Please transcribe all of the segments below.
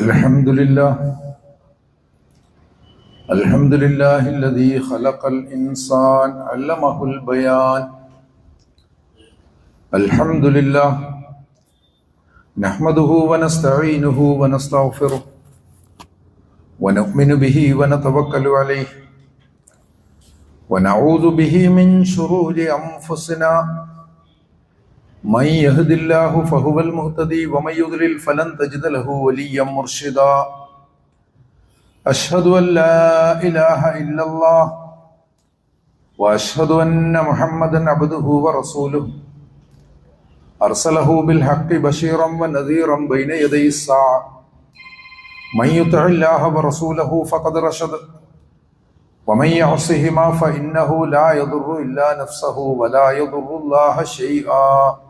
الحمد لله الحمد لله الذي خلق الإنسان علمه البيان. الحمد لله نحمده ونستعينه ونستغفره ونؤمن به ونتوكل عليه. ونعوذ به من شرور أنفسنا من يهد الله فهو المهتدي ومن يضلل فلن تجد له وليا مرشدا. أشهد أن لا إله إلا الله وأشهد أن محمدا عبده ورسوله. أرسله بالحق بشيرا ونذيرا بين يدي الساعة. من يطع الله ورسوله فقد رشد. ومن يعصهما فإنه لا يضر إلا نفسه ولا يضر الله شيئا.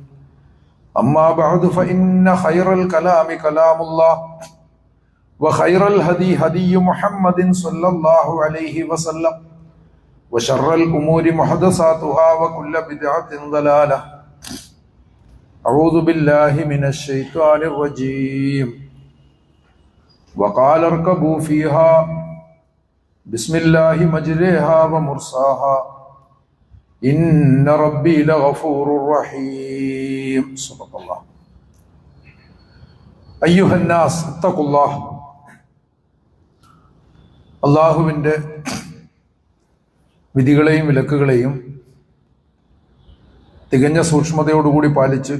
أما بعد فإن خير الكلام كلام الله وخير الهدي هدي محمد صلى الله عليه وسلم وشر الأمور محدثاتها وكل بدعة ضلالة. أعوذ بالله من الشيطان الرجيم. وقال اركبوا فيها. بسم الله مجريها ومرساها. إن ربي لغفور رحيم صدق الله أيها الناس اتقوا الله അള്ളാഹുവിൻ്റെ വിധികളെയും വിലക്കുകളെയും തികഞ്ഞ സൂക്ഷ്മതയോടുകൂടി പാലിച്ച്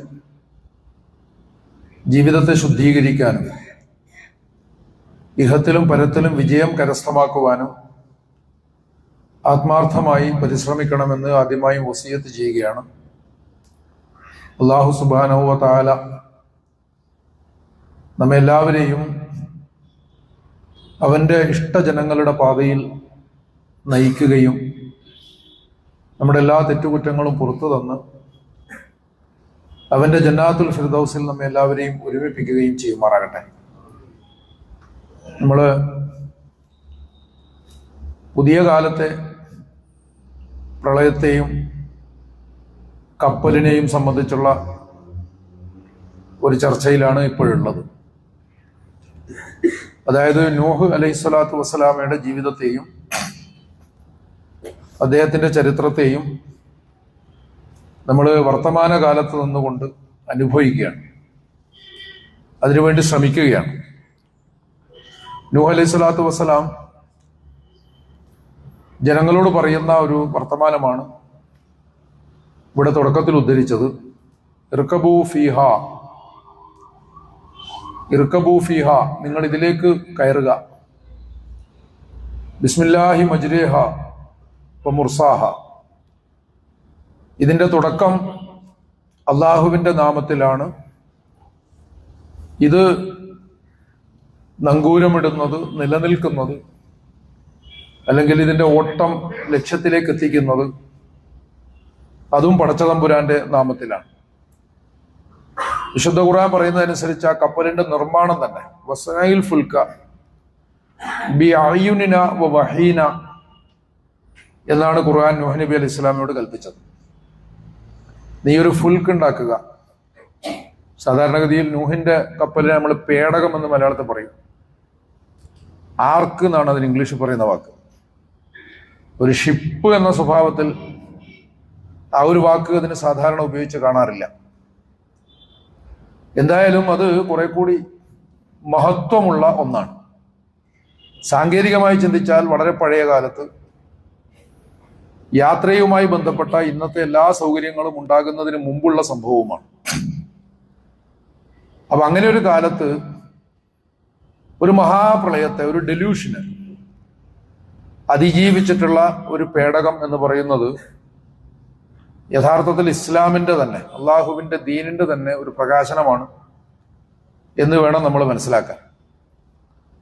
ജീവിതത്തെ ശുദ്ധീകരിക്കാനും ഇഹത്തിലും പരത്തിലും വിജയം കരസ്ഥമാക്കുവാനും ആത്മാർത്ഥമായി പരിശ്രമിക്കണമെന്ന് ആദ്യമായി വസീയത്ത് ചെയ്യുകയാണ്. അള്ളാഹു സുബാനോ താല നമ്മെല്ലാവരെയും അവന്റെ ഇഷ്ടജനങ്ങളുടെ പാതയിൽ നയിക്കുകയും നമ്മുടെ എല്ലാ തെറ്റുകുറ്റങ്ങളും പുറത്തു തന്ന് അവന്റെ ജന്നാത്തുൽ ഫിർദൌസിൽ നമ്മെ എല്ലാവരെയും ഒരുമിപ്പിക്കുകയും ചെയ്യുമാറാകട്ടെ. നമ്മൾ പുതിയ കാലത്തെ പ്രളയത്തെയും കപ്പലിനെയും സംബന്ധിച്ചുള്ള ഒരു ചർച്ചയിലാണ് ഇപ്പോഴുള്ളത്. അതായത് നൂഹ് അലൈഹി സ്വലാത്തു വസ്സലാമയുടെ ജീവിതത്തെയും അദ്ദേഹത്തിന്റെ ചരിത്രത്തെയും നമ്മൾ വർത്തമാന കാലത്ത് നിന്നുകൊണ്ട് അനുഭവിക്കുകയാണ്. അതിനുവേണ്ടി ശ്രമിക്കുകയാണ്. നൂഹ് അലൈഹി സ്വലാത്തു വസ്സലാം ജനങ്ങളോട് പറയുന്ന ഒരു വർത്തമാനമാണ് ഇവിടെ തുടക്കത്തിൽ ഉദ്ധരിച്ചത്. ഇർക്കബൂ ഫിഹ. ഇർക്കബൂ ഫിഹ. നിങ്ങൾ ഇതിലേക്ക് കയറുക. ബിസ്മില്ലാഹി മജ്രേഹ മുർസാഹ. ഇതിന്റെ തുടക്കം അള്ളാഹുവിന്റെ നാമത്തിലാണ്. ഇത് നങ്കൂരമിടുന്നത് നിലനിൽക്കുന്നത് അല്ലെങ്കിൽ ഇതിന്റെ ഓട്ടം ലക്ഷ്യത്തിലേക്ക് എത്തിക്കുന്നത് അതും പടച്ചതമ്പുരാന്റെ നാമത്തിലാണ്. വിശുദ്ധ ഖുർആൻ പറയുന്നതനുസരിച്ച് ആ കപ്പലിന്റെ നിർമ്മാണം തന്നെ വസനയിൽ ഫുൽക്ക ബി അയുനിന വഹീന എന്നാണ് ഖുർആൻ നബി അലൈഹി ഇസ്ലാമിനോട് കൽപ്പിച്ചത്. നീ ഒരു ഫുൽക്ക് ഉണ്ടാക്കുക. സാധാരണഗതിയിൽ നൂഹിന്റെ കപ്പലിനെ നമ്മൾ പേടകം എന്ന് മലയാളത്തിൽ പറയും. ആർക്ക് എന്നാണ് അതിന് ഇംഗ്ലീഷിൽ പറയുന്ന വാക്ക്. ഒരു ഷിപ്പ് എന്ന സ്വഭാവത്തിൽ ആ ഒരു വാക്ക് അതിന് സാധാരണ ഉപയോഗിച്ച് കാണാറില്ല. എന്തായാലും അത് കുറെ കൂടി മഹത്വമുള്ള ഒന്നാണ്. സാങ്കേതികമായി ചിന്തിച്ചാൽ വളരെ പഴയ കാലത്ത് യാത്രയുമായി ബന്ധപ്പെട്ട ഇന്നത്തെ എല്ലാ സൗകര്യങ്ങളും ഉണ്ടാകുന്നതിന് മുമ്പുള്ള സംഭവമാണ് അപ്പൊ അങ്ങനെ ഒരു കാലത്ത് ഒരു മഹാപ്രളയത്തെ ഒരു ഡെല്യൂഷന് അതിജീവിച്ചിട്ടുള്ള ഒരു പേടകം എന്ന് പറയുന്നത് യഥാർത്ഥത്തിൽ ഇസ്ലാമിന്റെ തന്നെ അള്ളാഹുവിന്റെ ദീനിന്റെ തന്നെ ഒരു പ്രകാശനമാണ് എന്ന് വേണം നമ്മൾ മനസ്സിലാക്കാൻ.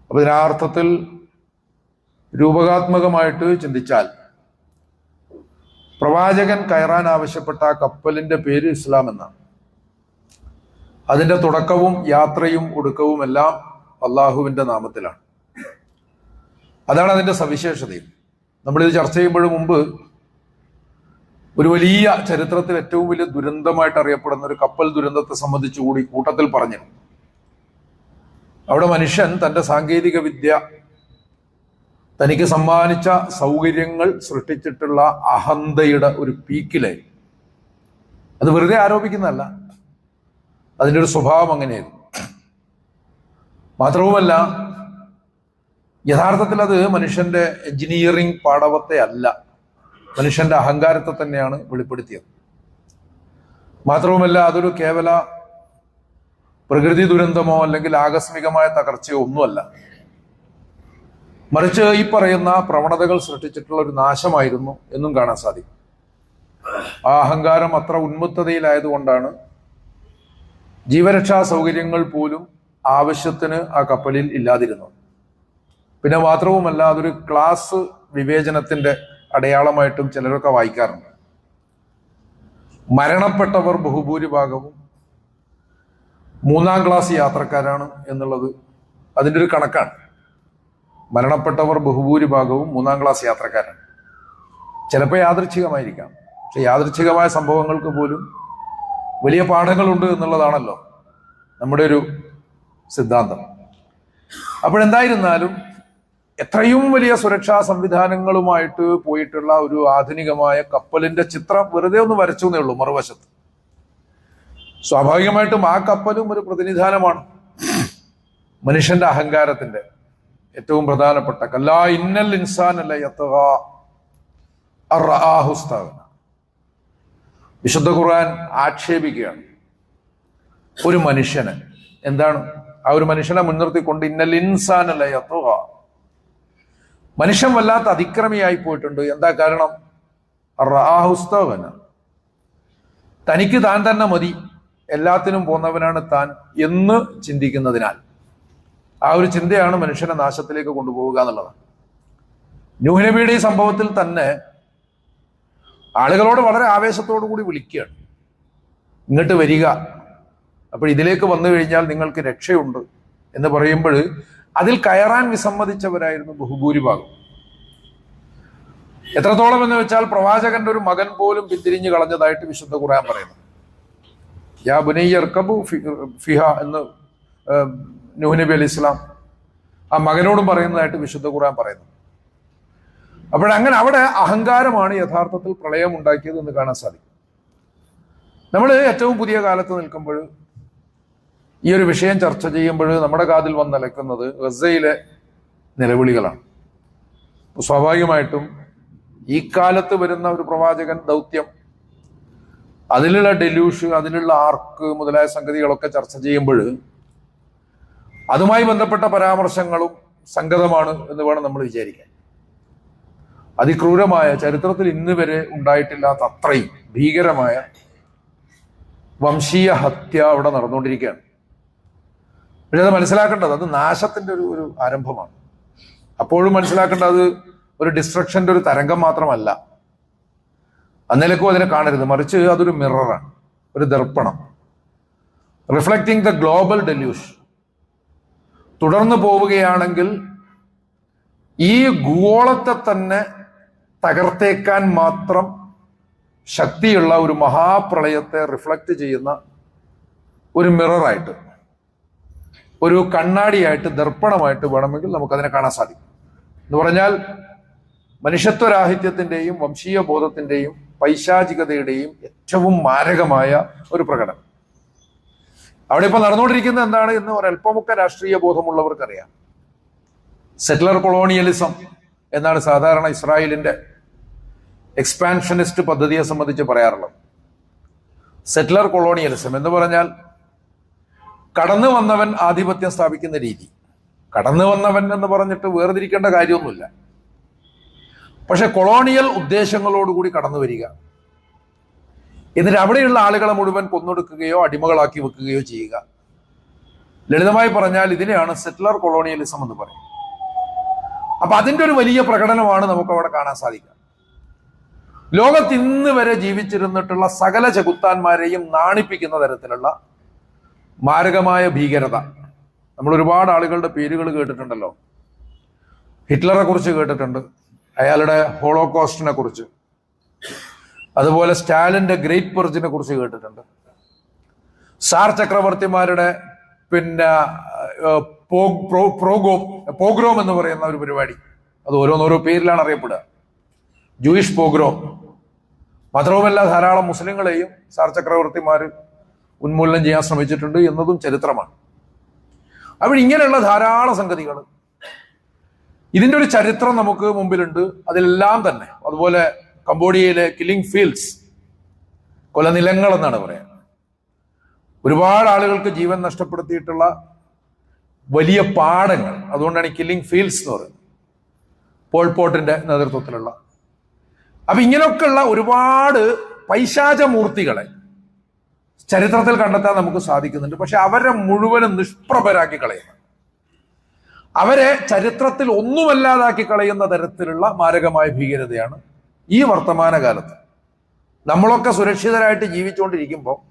അപ്പൊ ഇതിനാർത്ഥത്തിൽ രൂപകാത്മകമായിട്ട് ചിന്തിച്ചാൽ പ്രവാചകൻ കയറാൻ ആവശ്യപ്പെട്ട ആ കപ്പലിന്റെ പേര് ഇസ്ലാം എന്നാണ്. അതിന്റെ തുടക്കവും യാത്രയും ഒടുക്കവും എല്ലാം അള്ളാഹുവിന്റെ നാമത്തിലാണ്. അതാണ് അതിന്റെ സവിശേഷതയും. നമ്മളിത് ചർച്ച ചെയ്യുമ്പോഴും മുമ്പ് ഒരു വലിയ ചരിത്രത്തിൽ ഏറ്റവും വലിയ ദുരന്തമായിട്ട് അറിയപ്പെടുന്ന ഒരു കപ്പൽ ദുരന്തത്തെ സംബന്ധിച്ച് കൂടി കൂട്ടത്തിൽ പറഞ്ഞു അവിടെ മനുഷ്യൻ തന്റെ സാങ്കേതിക വിദ്യ തനിക്ക് സമ്മാനിച്ച സൗകര്യങ്ങൾ സൃഷ്ടിച്ചിട്ടുള്ള അഹന്തയുടെ ഒരു പീക്കിലെ. അത് വെറുതെ ആരോപിക്കുന്നതല്ല. അതിന്റെ ഒരു സ്വഭാവം അങ്ങനെയായിരുന്നു. മാത്രവുമല്ല യഥാർത്ഥത്തിൽ അത് മനുഷ്യന്റെ എഞ്ചിനീയറിംഗ് പാടവത്തെ അല്ല. മനുഷ്യന്റെ അഹങ്കാരത്തെ തന്നെയാണ് വെളിപ്പെടുത്തിയത്. മാത്രവുമല്ല അതൊരു കേവല പ്രകൃതി ദുരന്തമോ അല്ലെങ്കിൽ ആകസ്മികമായ തകർച്ചയോ ഒന്നുമല്ല. മറിച്ച് ഈ പറയുന്ന പ്രവണതകൾ സൃഷ്ടിച്ചിട്ടുള്ള ഒരു നാശമായിരുന്നു എന്നും കാണാൻ സാധിക്കും. ആ അഹങ്കാരം അത്ര ഉന്മുക്തതയിലായതുകൊണ്ടാണ് ജീവരക്ഷാ സൗകര്യങ്ങൾ പോലും ആവശ്യത്തിന് ആ കപ്പലിൽ ഇല്ലാതിരുന്നത്. പിന്നെ മാത്രവുമല്ല അതൊരു ക്ലാസ് വിവേചനത്തിന്റെ അടയാളമായിട്ടും ചിലരൊക്കെ വായിക്കാറുണ്ട്. മരണപ്പെട്ടവർ ബഹുഭൂരിഭാഗവും മൂന്നാം ക്ലാസ് യാത്രക്കാരാണ് എന്നുള്ളത് അതിന്റെ ഒരു കണക്കാണ്. മരണപ്പെട്ടവർ ബഹുഭൂരിഭാഗവും മൂന്നാം ക്ലാസ് യാത്രക്കാരാണ്. ചിലപ്പോൾ യാദൃച്ഛികമായിരിക്കാം. പക്ഷെ യാദൃച്ഛികമായ സംഭവങ്ങൾക്ക് പോലും വലിയ പാഠങ്ങളുണ്ട് എന്നുള്ളതാണല്ലോ നമ്മുടെ ഒരു സിദ്ധാന്തം. അപ്പോഴെന്തായിരുന്നാലും എത്രയും വലിയ സുരക്ഷാ സംവിധാനങ്ങളുമായിട്ട് പോയിട്ടുള്ള ഒരു ആധുനികമായ കപ്പലിന്റെ ചിത്രം വെറുതെ ഒന്ന് വരച്ചു എന്നേ ഉള്ളൂ മറുവശത്ത്. സ്വാഭാവികമായിട്ടും ആ കപ്പലും ഒരു പ്രതിനിധാനമാണ്. മനുഷ്യന്റെ അഹങ്കാരത്തിന്റെ ഏറ്റവും പ്രധാനപ്പെട്ട കല്ലാ. ഇന്നൽ ഇൻസാൻ അല്ല വിശുദ്ധ ഖുർആൻ ആക്ഷേപിക്കുകയാണ്. ഒരു മനുഷ്യന് എന്താണ്? ആ ഒരു മനുഷ്യനെ മുൻനിർത്തിക്കൊണ്ട് ഇന്നൽ ഇൻസാൻ അല്ല യത്തുക മനുഷ്യൻ വല്ലാത്ത അതിക്രമിയായി പോയിട്ടുണ്ട്. എന്താ കാരണം? റാഹുസ്തവന തനിക്ക് താൻ തന്നെ മതി. എല്ലാത്തിനും പോന്നവനാണ് താൻ എന്ന് ചിന്തിക്കുന്നതിനാൽ. ആ ഒരു ചിന്തയാണ് മനുഷ്യനെ നാശത്തിലേക്ക് കൊണ്ടുപോവുക എന്നുള്ളത്. ന്യൂഹ്നബിയുടെ ഈ സംഭവത്തിൽ തന്നെ ആളുകളോട് വളരെ ആവേശത്തോടു കൂടി വിളിക്കുകയാണ്. ഇങ്ങോട്ട് വരിക. അപ്പോൾ ഇതിലേക്ക് വന്നു കഴിഞ്ഞാൽ നിങ്ങൾക്ക് രക്ഷയുണ്ട് എന്ന് പറയുമ്പോൾ അതിൽ കയറാൻ വിസമ്മതിച്ചവരായിരുന്നു ബഹുഭൂരിഭാഗം. എത്രത്തോളം എന്ന് വെച്ചാൽ പ്രവാചകന്റെ ഒരു മകൻ പോലും പിന്തിരിഞ്ഞു കളഞ്ഞതായിട്ട് വിശുദ്ധ ഖുർആൻ പറയുന്നു. യാ ബുനയ്യർ കബു ഫിഹ എന്ന് നൂഹ് നബി അലി ഇസ്ലാം ആ മകനോടും പറയുന്നതായിട്ട് വിശുദ്ധ ഖുർആൻ പറയുന്നു. അപ്പോഴങ്ങനെ അവിടെ അഹങ്കാരമാണ് യഥാർത്ഥത്തിൽ പ്രളയം ഉണ്ടാക്കിയത് എന്ന് കാണാൻ സാധിക്കും. നമ്മൾ ഏറ്റവും പുതിയ കാലത്ത് നിൽക്കുമ്പോൾ ഈ ഒരു വിഷയം ചർച്ച ചെയ്യുമ്പോൾ നമ്മുടെ കാതിൽ വന്ന് നിലക്കുന്നത് ഗസയിലെ നിലവിളികളാണ്. സ്വാഭാവികമായിട്ടും ഈ കാലത്ത് വരുന്ന ഒരു പ്രവാചകൻ ദൗത്യം അതിലുള്ള ഡെലൂഷ് അതിലുള്ള ആർക്ക് മുതലായ സംഗതികളൊക്കെ ചർച്ച ചെയ്യുമ്പോൾ അതുമായി ബന്ധപ്പെട്ട പരാമർശങ്ങളും സംഗതമാണ് എന്ന് വേണം നമ്മൾ വിചാരിക്കാൻ. അതിക്രൂരമായ ചരിത്രത്തിൽ ഇന്ന് വരെ ഉണ്ടായിട്ടില്ലാത്ത അത്രയും ഭീകരമായ വംശീയ ഹത്യ അവിടെ നടന്നുകൊണ്ടിരിക്കുകയാണ്. പക്ഷെ അത് മനസ്സിലാക്കേണ്ടത് അത് നാശത്തിന്റെ ഒരു ഒരു ആരംഭമാണ്. അപ്പോഴും മനസ്സിലാക്കേണ്ടത് ഒരു ഡിസ്ട്രക്ഷന്റെ ഒരു തരംഗം മാത്രമല്ല. അന്നേലക്കും അതിനെ കാണരുത്. മറിച്ച് അതൊരു മിററാണ് ഒരു ദർപ്പണം. റിഫ്ലക്റ്റിംഗ് ദ ഗ്ലോബൽ ഡെല്യൂഷ് തുടർന്ന് പോവുകയാണെങ്കിൽ ഈ ഗോളത്തെ തന്നെ തകർത്തേക്കാൻ മാത്രം ശക്തിയുള്ള ഒരു മഹാപ്രളയത്തെ റിഫ്ലക്ട് ചെയ്യുന്ന ഒരു മിററായിട്ട് ഒരു കണ്ണാടിയായിട്ട് ദർപ്പണമായിട്ട് വേണമെങ്കിൽ നമുക്കതിനെ കാണാൻ സാധിക്കും. എന്ന് പറഞ്ഞാൽ മനുഷ്യത്വരാഹിത്യത്തിന്റെയും വംശീയ ബോധത്തിന്റെയും പൈശാചികതയുടെയും ഏറ്റവും മാരകമായ ഒരു പ്രകടനം. അവിടെ ഇപ്പൊ നടന്നുകൊണ്ടിരിക്കുന്നത് എന്താണ് എന്ന് ഒരല്പമൊക്കെ രാഷ്ട്രീയ ബോധമുള്ളവർക്കറിയാം. സെറ്റിലർ കൊളോണിയലിസം എന്നാണ് സാധാരണ ഇസ്രായേലിന്റെ എക്സ്പാൻഷനിസ്റ്റ് പദ്ധതിയെ സംബന്ധിച്ച് പറയാറുള്ളത്. സെറ്റിലർ കൊളോണിയലിസം എന്ന് പറഞ്ഞാൽ കടന്നു വന്നവൻ ആധിപത്യം സ്ഥാപിക്കുന്ന രീതി. കടന്നു വന്നവൻ എന്ന് പറഞ്ഞിട്ട് വേർതിരിക്കേണ്ട കാര്യമൊന്നുമില്ല. പക്ഷെ കൊളോണിയൽ ഉദ്ദേശങ്ങളോടുകൂടി കടന്നു വരിക. എന്നിട്ട് അവിടെയുള്ള ആളുകളെ മുഴുവൻ കൊന്നൊടുക്കുകയോ അടിമകളാക്കി വെക്കുകയോ ചെയ്യുക. ലളിതമായി പറഞ്ഞാൽ ഇതിനെയാണ് സെറ്റിലർ കൊളോണിയലിസം എന്ന് പറയുന്നത്. അപ്പൊ അതിന്റെ ഒരു വലിയ പ്രകടനമാണ് നമുക്ക് അവിടെ കാണാൻ സാധിക്കുക. ലോകത്ത് ഇന്ന് വരെ ജീവിച്ചിരുന്നിട്ടുള്ള സകല ചെകുത്താന്മാരെയും നാണിപ്പിക്കുന്ന തരത്തിലുള്ള മാരകമായ ഭീകരത. നമ്മൾ ഒരുപാട് ആളുകളുടെ പേരുകൾ കേട്ടിട്ടുണ്ടല്ലോ. ഹിറ്റ്ലറെ കുറിച്ച് കേട്ടിട്ടുണ്ട്. അയാളുടെ ഹോളോകോസ്റ്റിനെ കുറിച്ച്. അതുപോലെ സ്റ്റാലിന്റെ ഗ്രേറ്റ് പെർജിനെ കുറിച്ച് കേട്ടിട്ടുണ്ട്. സാർ ചക്രവർത്തിമാരുടെ പിന്നെ പ്രോഗ്രോം പോഗ്രോം എന്ന് പറയുന്ന ഒരു പരിപാടി. അത് ഓരോന്നോരോ പേരിലാണ് അറിയപ്പെടുക. Jewish pogrom. മാത്രവുമല്ല ധാരാളം മുസ്ലിങ്ങളെയും സാർ ചക്രവർത്തിമാർ ഉന്മൂലനം ചെയ്യാൻ ശ്രമിച്ചിട്ടുണ്ട് എന്നതും ചരിത്രമാണ്. അപ്പോൾ ഇങ്ങനെയുള്ള ധാരാളം സംഗതികൾ. ഇതിന്റെ ഒരു ചരിത്രം നമുക്ക് മുമ്പിലുണ്ട്. അതിലെല്ലാം തന്നെ. അതുപോലെ കംബോഡിയയിലെ കില്ലിംഗ് ഫീൽഡ്സ് കൊലനിലങ്ങൾ എന്നാണ് പറയുന്നത്. ഒരുപാട് ആളുകൾക്ക് ജീവൻ നഷ്ടപ്പെടുത്തിയിട്ടുള്ള വലിയ പാടങ്ങൾ. അതുകൊണ്ടാണ് ഈ കില്ലിംഗ് ഫീൽഡ്സ് എന്ന് പറയുന്നത്. പോൾപോട്ടിന്റെ നേതൃത്വത്തിലുള്ള. അപ്പൊ ഇങ്ങനെയൊക്കെയുള്ള ഒരുപാട് പൈശാചമൂർത്തികളെ ചരിത്രത്തിൽ കണ്ടെത്താൻ നമുക്ക് സാധിക്കുന്നുണ്ട്. പക്ഷെ അവരെ മുഴുവനും നിഷ്പ്രഭരാക്കി കളയുന്നു. അവരെ ചരിത്രത്തിൽ ഒന്നുമല്ലാതാക്കി കളയുന്ന തരത്തിലുള്ള മാരകമായ ഭീകരതയാണ് ഈ വർത്തമാന കാലത്ത് നമ്മളൊക്കെ സുരക്ഷിതരായിട്ട് ജീവിച്ചുകൊണ്ടിരിക്കുമ്പോൾ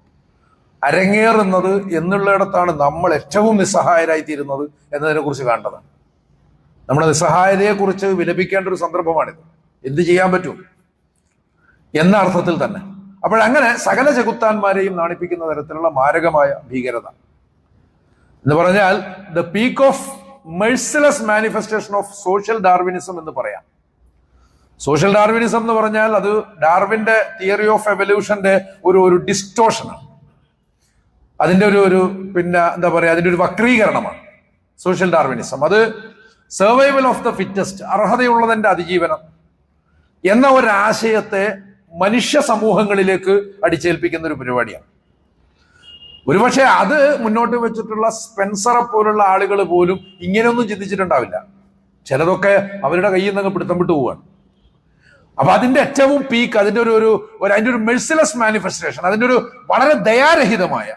അരങ്ങേറുന്നത് എന്നുള്ളിടത്താണ് നമ്മൾ ഏറ്റവും നിസ്സഹായരായി തീരുന്നത് എന്നതിനെ കുറിച്ച് കാണേണ്ടതാണ്. നമ്മുടെ നിസ്സഹായതയെക്കുറിച്ച് വിലപിക്കേണ്ട ഒരു സന്ദർഭമാണിത്. എന്ത് ചെയ്യാൻ പറ്റും? എന്ന അർത്ഥത്തിൽ തന്നെ. അപ്പോഴങ്ങനെ സകല ചെകുത്താന്മാരെയും നാണിപ്പിക്കുന്ന തരത്തിലുള്ള മാരകമായ ഭീകരത. എന്ന് പറഞ്ഞാൽ the peak of merciless manifestation of social Darwinism എന്ന് പറയാം. സോഷ്യൽ ഡാർവിനിസം എന്ന് പറഞ്ഞാൽ അത് ഡാർവിന്റെ തിയറി ഓഫ് എവല്യൂഷന്റെ ഒരു ഒരു ഡിസ്റ്റോഷനാണ് അതിന്റെ ഒരു ഒരു പിന്നെ എന്താ പറയാ അതിന്റെ ഒരു വക്രീകരണമാണ് സോഷ്യൽ ഡാർവിനിസം അത് സർവൈവൽ ഓഫ് ദ ഫിറ്റസ്റ്റ് അർഹതയുള്ളതിന്റെ അതിജീവനം എന്ന ഒരാശയത്തെ മനുഷ്യ സമൂഹങ്ങളിലേക്ക് അടിച്ചേൽപ്പിക്കുന്ന ഒരു പരിപാടിയാണ്. ഒരുപക്ഷെ അത് മുന്നോട്ട് വെച്ചിട്ടുള്ള സ്പെൻസറെ പോലുള്ള ആളുകൾ പോലും ഇങ്ങനെയൊന്നും ചിന്തിച്ചിട്ടുണ്ടാവില്ല. ചിലതൊക്കെ അവരുടെ കയ്യിൽ നിന്ന് പിടുത്തം വിട്ടു പോവാണ് അപ്പൊ അതിന്റെ ഏറ്റവും പീക്ക് അതിന്റെ ഒരു ഒരു അതിന്റെ ഒരു മെഴ്സിലസ് മാനിഫെസ്റ്റേഷൻ അതിന്റെ ഒരു വളരെ ദയാരഹിതമായ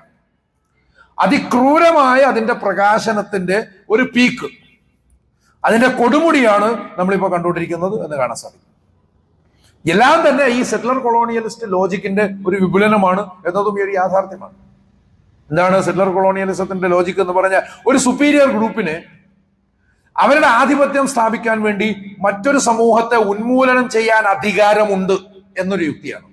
അതിക്രൂരമായ അതിന്റെ പ്രകാശനത്തിന്റെ ഒരു പീക്ക് അതിന്റെ കൊടുമുടിയാണ് നമ്മളിപ്പോ കണ്ടുകൊണ്ടിരിക്കുന്നത് എന്ന് കാണാൻ സാധിക്കും. എല്ലാം തന്നെ ഈ സെറ്റിലർ കൊളോണിയലിസ്റ്റ് ലോജിക്കിന്റെ ഒരു വിപുലനമാണ് എന്നതും ഈ ഒരു യാഥാർത്ഥ്യമാണ്. എന്താണ് സെറ്റിലർ കൊളോണിയലിസത്തിന്റെ ലോജിക്ക് എന്ന് പറഞ്ഞാൽ ഒരു സുപ്പീരിയർ ഗ്രൂപ്പിന് അവരുടെ ആധിപത്യം സ്ഥാപിക്കാൻ വേണ്ടി മറ്റൊരു സമൂഹത്തെ ഉന്മൂലനം ചെയ്യാൻ അധികാരമുണ്ട് എന്നൊരു യുക്തിയാണ്.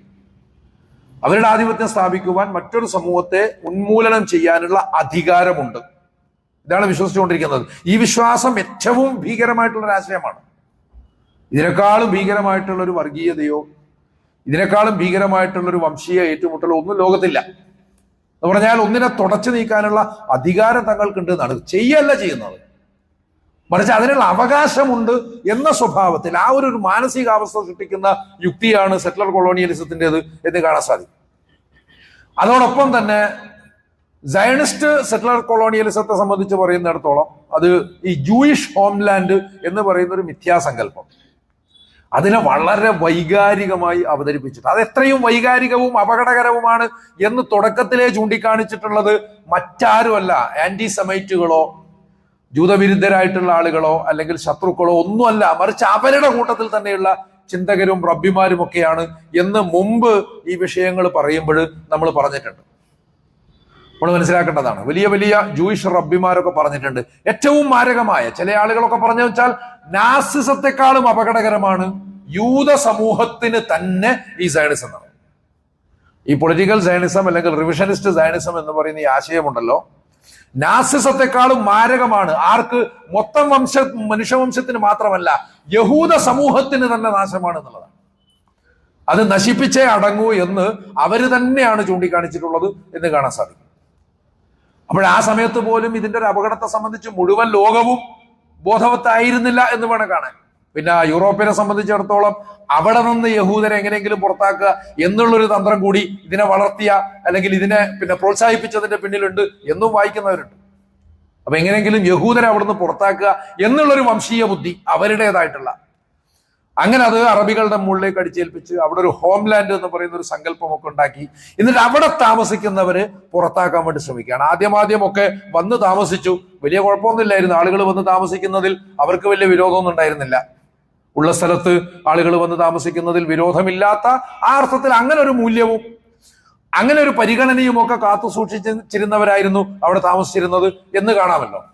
അവരുടെ ആധിപത്യം സ്ഥാപിക്കുവാൻ മറ്റൊരു സമൂഹത്തെ ഉന്മൂലനം ചെയ്യാനുള്ള അധികാരമുണ്ട്. ഇതാണ് വിശ്വസിച്ചുകൊണ്ടിരിക്കുന്നത്. ഈ വിശ്വാസം ഏറ്റവും ഭീകരമായിട്ടുള്ള ഒരു ആശയമാണ്. ഇതിനേക്കാളും ഭീകരമായിട്ടുള്ള ഒരു വർഗീയതയോ ഇതിനേക്കാളും ഭീകരമായിട്ടുള്ള ഒരു വംശീയ ഏറ്റുമുട്ടലോ ഒന്നും ലോകത്തില്ല. എന്ന് പറഞ്ഞാൽ ഒന്നിനെ തുടച്ചു നീക്കാനുള്ള അധികാരം തങ്ങൾക്കുണ്ട് എന്നാണ്. ചെയ്യല്ല ചെയ്യുന്നത്. മറിച്ച് അതിനുള്ള അവകാശമുണ്ട് എന്ന സ്വഭാവത്തിൽ ആ ഒരു മാനസികാവസ്ഥ സൃഷ്ടിക്കുന്ന യുക്തിയാണ് സെറ്റിലർ കൊളോണിയലിസത്തിന്റെത് എന്ന് കാണാൻ സാധിക്കും. അതോടൊപ്പം തന്നെ സയണിസ്റ്റ് സെറ്റിലർ കൊളോണിയലിസത്തെ സംബന്ധിച്ച് പറയുന്നിടത്തോളം അത് ഈ ജൂയിഷ് ഹോംലാൻഡ് എന്ന് പറയുന്ന ഒരു മിഥ്യാസങ്കല്പം. അതിനെ വളരെ വൈകാരികമായി അവതരിപ്പിച്ചിട്ട്. അത് എത്രയും വൈകാരികവും അപകടകരവുമാണ് എന്ന് തുടക്കത്തിലേ ചൂണ്ടിക്കാണിച്ചിട്ടുള്ളത് മറ്റാരുമല്ല ആന്റി സെമൈറ്റുകളോ ജൂതവിരുദ്ധരായിട്ടുള്ള ആളുകളോ അല്ലെങ്കിൽ ശത്രുക്കളോ ഒന്നുമല്ല. മറിച്ച് അവരുടെ കൂട്ടത്തിൽ തന്നെയുള്ള ചിന്തകരും റബ്ബിമാരും ഒക്കെയാണ് എന്ന് മുമ്പ് ഈ വിഷയങ്ങൾ പറയുമ്പോൾ നമ്മൾ പറഞ്ഞിട്ടുണ്ട്. നമ്മൾ മനസ്സിലാക്കേണ്ടതാണ്. വലിയ വലിയ ജൂയിഷ് റബ്ബിമാരൊക്കെ പറഞ്ഞിട്ടുണ്ട്. ഏറ്റവും മാരകമായ ചില ആളുകളൊക്കെ പറഞ്ഞു വെച്ചാൽ നാസിസത്തെക്കാളും അപകടകരമാണ് യൂത സമൂഹത്തിന് തന്നെ ഈ സയണിസം എന്നാണ്. ഈ പൊളിറ്റിക്കൽ സയണിസം അല്ലെങ്കിൽ റിവിഷനിസ്റ്റ് സയണിസം എന്ന് പറയുന്ന ഈ ആശയമുണ്ടല്ലോ. നാസിസത്തെക്കാളും മാരകമാണ്. ആർക്ക്? മൊത്തം വംശ മനുഷ്യവംശത്തിന് മാത്രമല്ല യഹൂദ സമൂഹത്തിന് തന്നെ നാശമാണ് എന്നുള്ളതാണ്. അത് നശിപ്പിച്ചേ അടങ്ങൂ എന്ന് അവർ തന്നെയാണ് ചൂണ്ടിക്കാണിച്ചിട്ടുള്ളത് എന്ന് കാണാൻ സാധിക്കും. അപ്പോൾ ആ സമയത്ത് പോലും ഇതിന്റെ ഒരു അപകടത്തെ സംബന്ധിച്ച് മുഴുവൻ ലോകവും ബോധവത്തായിരുന്നില്ല എന്ന് വേണം കാണാൻ. പിന്നെ യൂറോപ്പിനെ സംബന്ധിച്ചിടത്തോളം അവിടെ നിന്ന് യഹൂദരെ എങ്ങനെയെങ്കിലും പുറത്താക്കുക എന്നുള്ളൊരു തന്ത്രം കൂടി ഇതിനെ വളർത്തിയ അല്ലെങ്കിൽ ഇതിനെ പിന്നെ പ്രോത്സാഹിപ്പിച്ചതിന്റെ പിന്നിലുണ്ട് എന്നും വായിക്കുന്നവരുണ്ട്. അപ്പൊ എങ്ങനെയെങ്കിലും യഹൂദരെ അവിടുന്ന് പുറത്താക്കുക എന്നുള്ളൊരു വംശീയ ബുദ്ധി അവരുടേതായിട്ടുള്ള അങ്ങനെ അത് അറബികളുടെ മുകളിലേക്ക് അടിച്ചേൽപ്പിച്ച് അവിടെ ഒരു ഹോംലാൻഡ് എന്ന് പറയുന്ന ഒരു സങ്കല്പമൊക്കെ ഉണ്ടാക്കി. എന്നിട്ട് അവിടെ താമസിക്കുന്നവര് പുറത്താക്കാൻ വേണ്ടി ശ്രമിക്കുകയാണ്. ആദ്യം ആദ്യം ഒക്കെ വന്ന് താമസിച്ചു. വലിയ കുഴപ്പമൊന്നുമില്ലായിരുന്നു. ആളുകൾ വന്ന് താമസിക്കുന്നതിൽ അവർക്ക് വലിയ വിരോധമൊന്നും ഉണ്ടായിരുന്നില്ല. ഉള്ള സ്ഥലത്ത് ആളുകൾ വന്ന് താമസിക്കുന്നതിൽ വിരോധമില്ലാത്ത ആ അർത്ഥത്തിൽ അങ്ങനെ ഒരു മൂല്യവും അങ്ങനെ ഒരു പരിഗണനയും ഒക്കെ കാത്തു സൂക്ഷിച്ചിരുന്നവരായിരുന്നു അവിടെ താമസിച്ചിരുന്നത് എന്ന് കാണാമല്ലോ.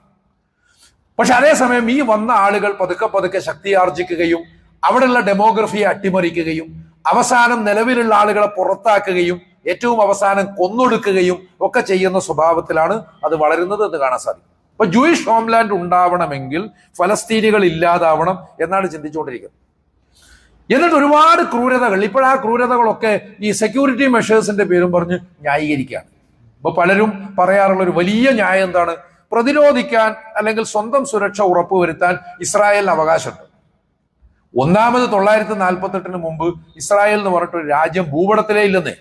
പക്ഷെ അതേസമയം ഈ വന്ന ആളുകൾ പതുക്കെ പതുക്കെ ശക്തി ആർജിക്കുകയും അവിടെയുള്ള ഡെമോഗ്രഫിയെ അട്ടിമറിക്കുകയും അവസാനം നിലവിലുള്ള ആളുകളെ പുറത്താക്കുകയും ഏറ്റവും അവസാനം കൊന്നൊടുക്കുകയും ഒക്കെ ചെയ്യുന്ന സ്വഭാവത്തിലാണ് അത് വളരുന്നത് എന്ന് കാണാൻ സാധിക്കും. അപ്പൊ ജൂയിഷ് ഹോംലാൻഡ് ഉണ്ടാവണമെങ്കിൽ ഫലസ്തീനികൾ ഇല്ലാതാവണം എന്നാണ് ചിന്തിച്ചുകൊണ്ടിരിക്കുന്നത്. എന്നിട്ട് ഒരുപാട് ക്രൂരതകൾ ഇപ്പോൾ ആ ക്രൂരതകളൊക്കെ ഈ സെക്യൂരിറ്റി മെഷേഴ്സിന്റെ പേരും പറഞ്ഞ് ന്യായീകരിക്കുകയാണ്. ഇപ്പൊ പലരും പറയാറുള്ള ഒരു വലിയ ന്യായം എന്താണ്? പ്രതിരോധിക്കാൻ അല്ലെങ്കിൽ സ്വന്തം സുരക്ഷ ഉറപ്പുവരുത്താൻ ഇസ്രായേലിന് അവകാശമുണ്ട്. ഒന്നാമത് തൊള്ളായിരത്തി നാൽപ്പത്തെട്ടിന് മുമ്പ് ഇസ്രായേൽ എന്ന് പറഞ്ഞിട്ട് ഒരു രാജ്യം ഭൂപടത്തിലേ ഇല്ലെന്നേ.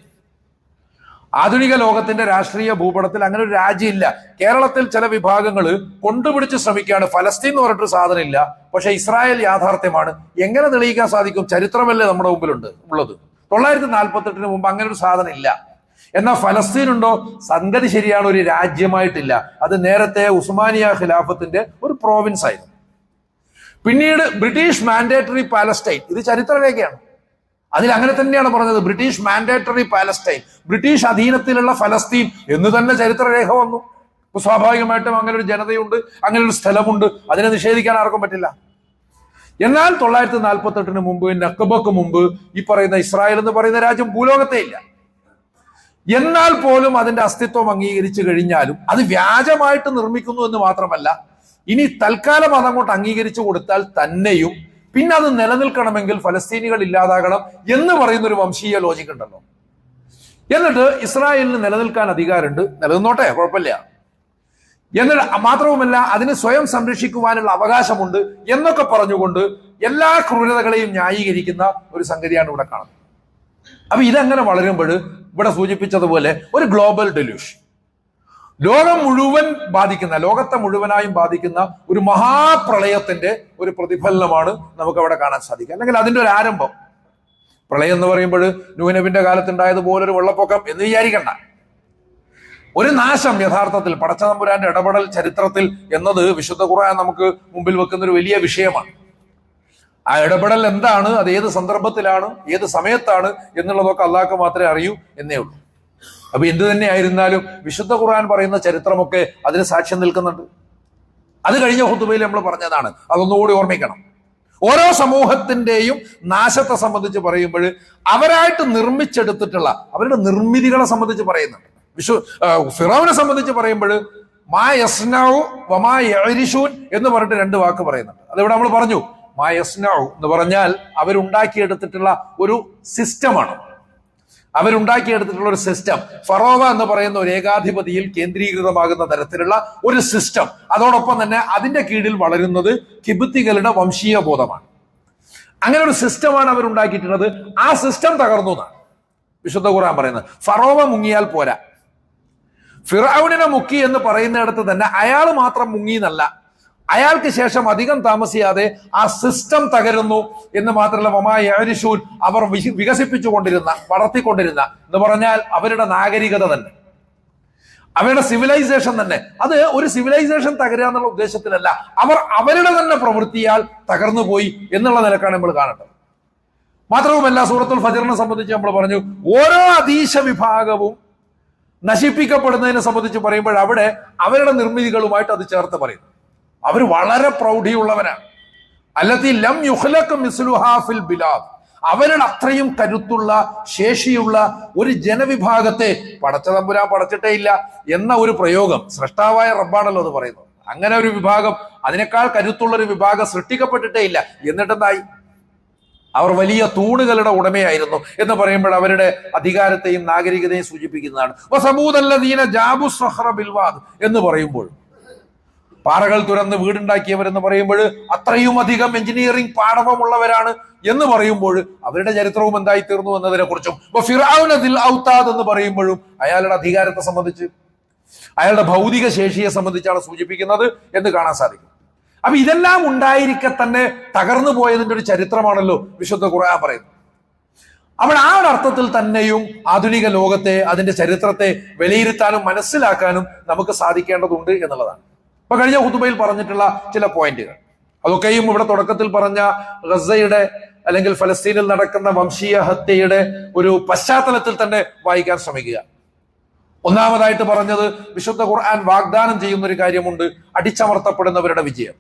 ആധുനിക ലോകത്തിന്റെ രാഷ്ട്രീയ ഭൂപടത്തിൽ അങ്ങനെ ഒരു രാജ്യമില്ല കേരളത്തിൽ ചില വിഭാഗങ്ങൾ കൊണ്ടുപിടിച്ച് ശ്രമിക്കുകയാണ്. ഫലസ്തീൻ എന്ന് പറഞ്ഞിട്ട് സാധനം ഇല്ല പക്ഷെ ഇസ്രായേൽ യാഥാർത്ഥ്യമാണ്. എങ്ങനെ തെളിയിക്കാൻ സാധിക്കും? ചരിത്രമല്ലേ നമ്മുടെ മുമ്പിലുണ്ട് ഉള്ളത്. തൊള്ളായിരത്തി നാൽപ്പത്തെട്ടിന് മുമ്പ് അങ്ങനെ ഒരു സാധനം ഇല്ല എന്നാൽ ഫലസ്തീൻ ഉണ്ടോ? സംഗതി ശരിയാണ് ഒരു രാജ്യമായിട്ടില്ല. അത് നേരത്തെ ഉസ്മാനിയ ഖിലാഫത്തിന്റെ ഒരു പ്രോവിൻസ് ആയിരുന്നു. പിന്നീട് ബ്രിട്ടീഷ് മാൻഡേറ്ററി പാലസ്റ്റൈൻ ഇത് ചരിത്രരേഖയാണ്. അതിൽ അങ്ങനെ തന്നെയാണ് പറഞ്ഞത് ബ്രിട്ടീഷ് മാൻഡേറ്ററി പാലസ്റ്റൈൻ ബ്രിട്ടീഷ് അധീനത്തിലുള്ള ഫലസ്തീൻ എന്ന് തന്നെ ചരിത്രരേഖ വന്നു. അപ്പൊ സ്വാഭാവികമായിട്ടും അങ്ങനെ ഒരു ജനതയുണ്ട് അങ്ങനെ ഒരു സ്ഥലമുണ്ട് അതിനെ നിഷേധിക്കാൻ ആർക്കും പറ്റില്ല. എന്നാൽ തൊള്ളായിരത്തി നാൽപ്പത്തി എട്ടിന് മുമ്പ് നക്കബക്ക് മുമ്പ് ഈ പറയുന്ന ഇസ്രായേൽ എന്ന് പറയുന്ന രാജ്യം ഭൂലോകത്തെ ഇല്ല. എന്നാൽ പോലും അതിന്റെ അസ്തിത്വം അംഗീകരിച്ചു കഴിഞ്ഞാലും അത് വ്യാജമായിട്ട് നിർമ്മിക്കുന്നു എന്ന് മാത്രമല്ല ഇനി തൽക്കാലം അതങ്ങോട്ട് അംഗീകരിച്ചു കൊടുത്താൽ തന്നെയും പിന്നെ അത് നിലനിൽക്കണമെങ്കിൽ ഫലസ്തീനികൾ ഇല്ലാതാകണം എന്ന് പറയുന്ന ഒരു വംശീയ ലോജിക് ഉണ്ടല്ലോ. എന്നിട്ട് ഇസ്രായേലിന് നിലനിൽക്കാൻ അധികാരമുണ്ട്. നിലനിന്നോട്ടെ കുഴപ്പമില്ല. എന്നിട്ട് മാത്രവുമല്ല അതിന് സ്വയം സംരക്ഷിക്കുവാനുള്ള അവകാശമുണ്ട് എന്നൊക്കെ പറഞ്ഞുകൊണ്ട് എല്ലാ ക്രൂരതകളെയും ന്യായീകരിക്കുന്ന ഒരു സംഗതിയാണ് ഇവിടെ കാണുന്നത്. അപ്പൊ ഇതങ്ങനെ വളരുമ്പോൾ ഇവിടെ സൂചിപ്പിച്ചതുപോലെ ഒരു ഗ്ലോബൽ ഡെല്യൂഷൻ ലോകം മുഴുവൻ ബാധിക്കുന്ന ലോകത്തെ മുഴുവനായും ബാധിക്കുന്ന ഒരു മഹാപ്രളയത്തിന്റെ ഒരു പ്രതിഫലനമാണ് നമുക്ക് അവിടെ കാണാൻ സാധിക്കുക. അല്ലെങ്കിൽ അതിന്റെ ഒരു ആരംഭം. പ്രളയം എന്ന് പറയുമ്പോൾ ന്യൂനബിന്റെ കാലത്തുണ്ടായതുപോലെ ഒരു വെള്ളപ്പൊക്കം എന്ന് വിചാരിക്കണ്ട. ഒരു നാശം യഥാർത്ഥത്തിൽ പടച്ചതമ്പുരാന്റെ ഇടപെടൽ ചരിത്രത്തിൽ എന്നത് വിശുദ്ധ ഖുർആൻ നമുക്ക് മുമ്പിൽ വെക്കുന്ന ഒരു വലിയ വിഷയമാണ്. ആ ഇടപെടൽ എന്താണ് അത് ഏത് സന്ദർഭത്തിലാണ് ഏത് സമയത്താണ് എന്നുള്ളതൊക്കെ അള്ളാഹ്ക്ക് മാത്രമേ അറിയൂ എന്നേ ഉള്ളൂ. അപ്പൊ എന്തു തന്നെ ആയിരുന്നാലും വിശുദ്ധ ഖുർആൻ പറയുന്ന ചരിത്രമൊക്കെ അതിന് സാക്ഷ്യം നിൽക്കുന്നുണ്ട്. അത് കഴിഞ്ഞ ഹുത്തുബയിൽ നമ്മൾ പറഞ്ഞതാണ്. അതൊന്നുകൂടി ഓർമ്മിക്കണം. ഓരോ സമൂഹത്തിന്റെയും നാശത്തെ സംബന്ധിച്ച് പറയുമ്പോൾ അവരായിട്ട് നിർമ്മിച്ചെടുത്തിട്ടുള്ള അവരുടെ നിർമ്മിതികളെ സംബന്ധിച്ച് പറയുന്നുണ്ട്. വിശു ഫിറോവിനെ സംബന്ധിച്ച് പറയുമ്പോൾ മാ യസ്നാവു വമാ യരിഷൂൻ എന്ന് പറഞ്ഞിട്ട് രണ്ട് വാക്ക് പറയുന്നുണ്ട്. അതിവിടെ നമ്മൾ പറഞ്ഞു? മാ യസ്നാവു എന്ന് പറഞ്ഞാൽ അവരുണ്ടാക്കിയെടുത്തിട്ടുള്ള ഒരു സിസ്റ്റമാണ്. അവരുണ്ടാക്കിയെടുത്തിട്ടുള്ള ഒരു സിസ്റ്റം ഫറോവ എന്ന് പറയുന്ന ഒരു ഏകാധിപതിയിൽ കേന്ദ്രീകൃതമാകുന്ന തരത്തിലുള്ള ഒരു സിസ്റ്റം അതോടൊപ്പം തന്നെ അതിന്റെ കീഴിൽ വളരുന്നത് കിബുത്തികളുടെ വംശീയ ബോധമാണ്. അങ്ങനെ ഒരു സിസ്റ്റമാണ് അവരുണ്ടാക്കിയിട്ടുള്ളത്. ആ സിസ്റ്റം തകർന്നു എന്നാണ് വിശുദ്ധ ഖുർആൻ പറയുന്നത്. ഫറോവ മുങ്ങിയാൽ പോരാ. ഫിറൌണിനെ മുക്കി എന്ന് പറയുന്നിടത്ത് തന്നെ അയാൾ മാത്രം മുങ്ങി എന്നല്ല അയാൾക്ക് ശേഷം അധികം താമസിയാതെ ആ സിസ്റ്റം തകരുന്നു എന്ന് മാത്രമല്ല മമാരിഷൂൻ അവർ വികസിപ്പിച്ചുകൊണ്ടിരുന്ന വളർത്തിക്കൊണ്ടിരുന്ന എന്ന് പറഞ്ഞാൽ അവരുടെ നാഗരികത തന്നെ. അവരുടെ സിവിലൈസേഷൻ തന്നെ. അത് ഒരു സിവിലൈസേഷൻ തകരുക എന്നുള്ള ഉദ്ദേശത്തിലല്ല. അവർ അവരുടെ തന്നെ പ്രവൃത്തിയാൽ തകർന്നു പോയി എന്നുള്ള നിലക്കാണ് നമ്മൾ കാണേണ്ടത്. മാത്രവുമല്ല സൂറത്തുൽ ഫജറിനെ സംബന്ധിച്ച് നമ്മൾ പറഞ്ഞു ഓരോ അതീശ വിഭാഗവും നശിപ്പിക്കപ്പെടുന്നതിനെ സംബന്ധിച്ച് പറയുമ്പോൾ അവിടെ അവരുടെ നിർമ്മിതികളുമായിട്ട് അത് ചേർത്ത് പറയുന്നു. അവർ വളരെ പ്രൗഢിയുള്ളവരാണ്. അല്ലത്തി ലം യുഹ്ലക്ക് മിസ്ലുഹാഫിൽ ബിലാദ്. അവരുടെ അത്രയും കരുത്തുള്ള ശേഷിയുള്ള ഒരു ജനവിഭാഗത്തെ പടച്ച തമ്പുരാൻ പടച്ചിട്ടേ ഇല്ല എന്ന ഒരു പ്രയോഗം സൃഷ്ടാവായ റബ്ബാണല്ലോ അത് പറയുന്നത്. അങ്ങനെ ഒരു വിഭാഗം അതിനേക്കാൾ കരുത്തുള്ള ഒരു വിഭാഗം സൃഷ്ടിക്കപ്പെട്ടിട്ടേ ഇല്ല. എന്നിട്ടെന്തായി? അവർ വലിയ തൂണുകളുടെ ഉടമയായിരുന്നു എന്ന് പറയുമ്പോൾ അവരുടെ അധികാരത്തെയും നാഗരികതയും സൂചിപ്പിക്കുന്നതാണ്. എന്ന് പറയുമ്പോൾ പാറകൾ തുറന്ന് വീടുണ്ടാക്കിയവരെന്ന് പറയുമ്പോൾ അത്രയും അധികം എഞ്ചിനീയറിംഗ് പാഠവമുള്ളവരാണ് എന്ന് പറയുമ്പോൾ അവരുടെ ചരിത്രവും എന്തായി തീർന്നു എന്നതിനെ കുറിച്ചും ഫിറാവുനദിൽ ഔത്താദ് എന്ന് പറയുമ്പോഴും അയാളുടെ അധികാരത്തെ സംബന്ധിച്ച് അയാളുടെ ഭൗതിക ശേഷിയെ സംബന്ധിച്ചാണ് സൂചിപ്പിക്കുന്നത് എന്ന് കാണാൻ സാധിക്കും. അപ്പൊ ഇതെല്ലാം ഉണ്ടായിരിക്കെ തന്നെ തകർന്നു പോയതിന്റെ ഒരു ചരിത്രമാണല്ലോ വിശുദ്ധ ഖുർആൻ പറയുന്നത്. അപ്പോൾ ആ അർത്ഥത്തിൽ തന്നെയും ആധുനിക ലോകത്തെ അതിന്റെ ചരിത്രത്തെ വിലയിരുത്താനും മനസ്സിലാക്കാനും നമുക്ക് സാധിക്കേണ്ടതുണ്ട് എന്നുള്ളതാണ്. ഇപ്പൊ കഴിഞ്ഞ ഹുതുബയിൽ പറഞ്ഞിട്ടുള്ള ചില പോയിന്റുകൾ. അതൊക്കെയും ഇവിടെ തുടക്കത്തിൽ പറഞ്ഞ ഗസയുടെ അല്ലെങ്കിൽ ഫലസ്തീനിൽ നടക്കുന്ന വംശീയ ഹത്യയുടെ ഒരു പശ്ചാത്തലത്തിൽ തന്നെ വായിക്കാൻ ശ്രമിക്കുക. ഒന്നാമതായിട്ട് പറഞ്ഞത് വിശുദ്ധ ഖുർആൻ വാഗ്ദാനം ചെയ്യുന്ന ഒരു കാര്യമുണ്ട് അടിച്ചമർത്തപ്പെടുന്നവരുടെ വിജയം.